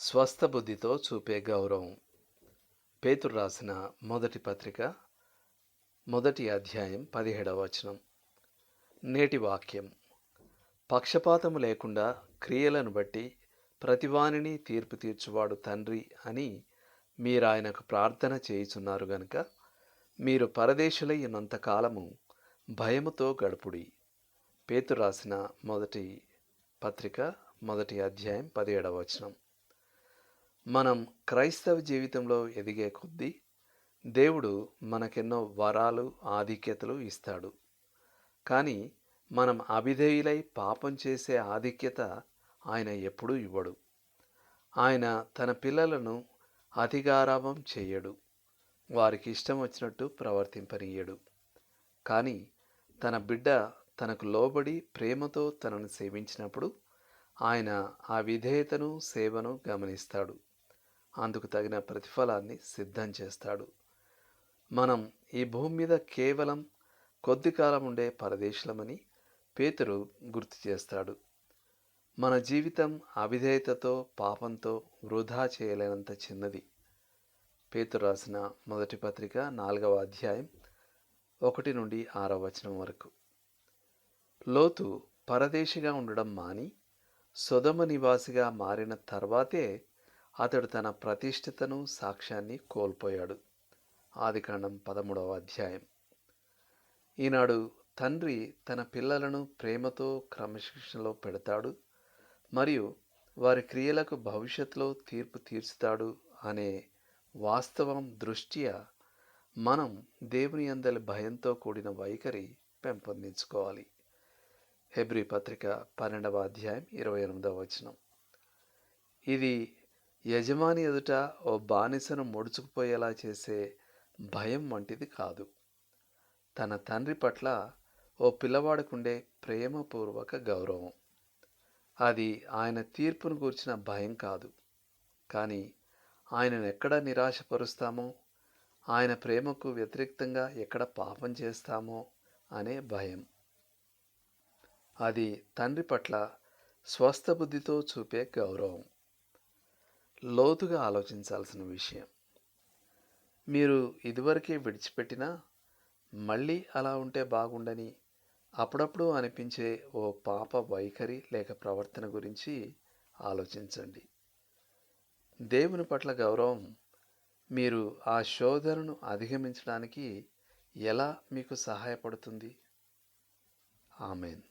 స్వస్థ బుద్ధితో చూపే గౌరవం. పేతురు రాసిన మొదటి పత్రిక మొదటి అధ్యాయం పదిహేడవ వచనం. నేటి వాక్యం. పక్షపాతము లేకుండా క్రియలను బట్టి ప్రతివానిని తీర్పు తీర్చువాడు తండ్రి అని మీరు ఆయనకు ప్రార్థన చేయుచున్నారు గనుక మీరు పరదేశులై ఉన్నంతకాలము భయముతో గడుపుడి. పేతురు రాసిన మొదటి పత్రిక మొదటి అధ్యాయం పదిహేడవ వచనం. మనం క్రైస్తవ జీవితంలో ఎదిగే కొద్దీ దేవుడు మనకెన్నో వరాలు ఆధిక్యతలు ఇస్తాడు. కానీ మనం అభిధేయులై పాపం చేసే ఆధిక్యత ఆయన ఎప్పుడూ ఇవ్వడు. ఆయన తన పిల్లలను అతిగారాభం చేయడు. వారికి ఇష్టం వచ్చినట్టు ప్రవర్తింపనీయడు. కానీ తన బిడ్డ తనకు లోబడి ప్రేమతో తనను సేవించినప్పుడు ఆయన ఆ విధేయతను సేవను గమనిస్తాడు. అందుకు తగిన ప్రతిఫలాన్ని సిద్ధం చేస్తాడు. మనం ఈ భూమి మీద కేవలం కొద్ది కాలం ఉండే పరదేశులమని పేతురు గుర్తు చేస్తాడు. మన జీవితం అవిధేయతతో పాపంతో వృధా చేయలేనంత చిన్నది. పేతురు రాసిన మొదటి పత్రిక నాలుగవ అధ్యాయం ఒకటి నుండి ఆరవ వచనం వరకు. లోతు పరదేశిగా ఉండడం మాని సుధమ నివాసిగా మారిన తర్వాతే అతడు తన ప్రతిష్ఠితను సాక్ష్యాన్ని కోల్పోయాడు. ఆదికాండం పదమూడవ అధ్యాయం. ఈనాడు తండ్రి తన పిల్లలను ప్రేమతో క్రమశిక్షణలో పెడతాడు మరియు వారి క్రియలకు భవిష్యత్తులో తీర్పు తీర్చుతాడు అనే వాస్తవం దృష్ట్యా మనం దేవుని అందలి భయంతో కూడిన వైఖరి పెంపొందించుకోవాలి. హెబ్రి పత్రిక పన్నెండవ అధ్యాయం ఇరవై ఎనిమిదవ వచనం. ఇది యజమాని ఎదుట ఓ బానిసను ముడుచుకుపోయేలా చేసే భయం వంటిది కాదు. తన తండ్రి పట్ల ఓ పిల్లవాడుకుండే ప్రేమపూర్వక గౌరవం. అది ఆయన తీర్పును గూర్చిన భయం కాదు. కానీ ఆయనను ఎక్కడ నిరాశపరుస్తామో ఆయన ప్రేమకు వ్యతిరేక్తంగా ఎక్కడ పాపం చేస్తామో అనే భయం. అది తండ్రి పట్ల స్వస్థ బుద్ధితో చూపే గౌరవం. లోతుగా ఆలోచించాల్సిన విషయం. మీరు ఇదివరకే విడిచిపెట్టినా మళ్ళీ అలా ఉంటే బాగుండని అప్పుడప్పుడు అనిపించే ఓ పాప వైఖరి లేక ప్రవర్తన గురించి ఆలోచించండి. దేవుని పట్ల గౌరవం మీరు ఆ శోధనను అధిగమించడానికి ఎలా మీకు సహాయపడుతుంది? ఆమెన్.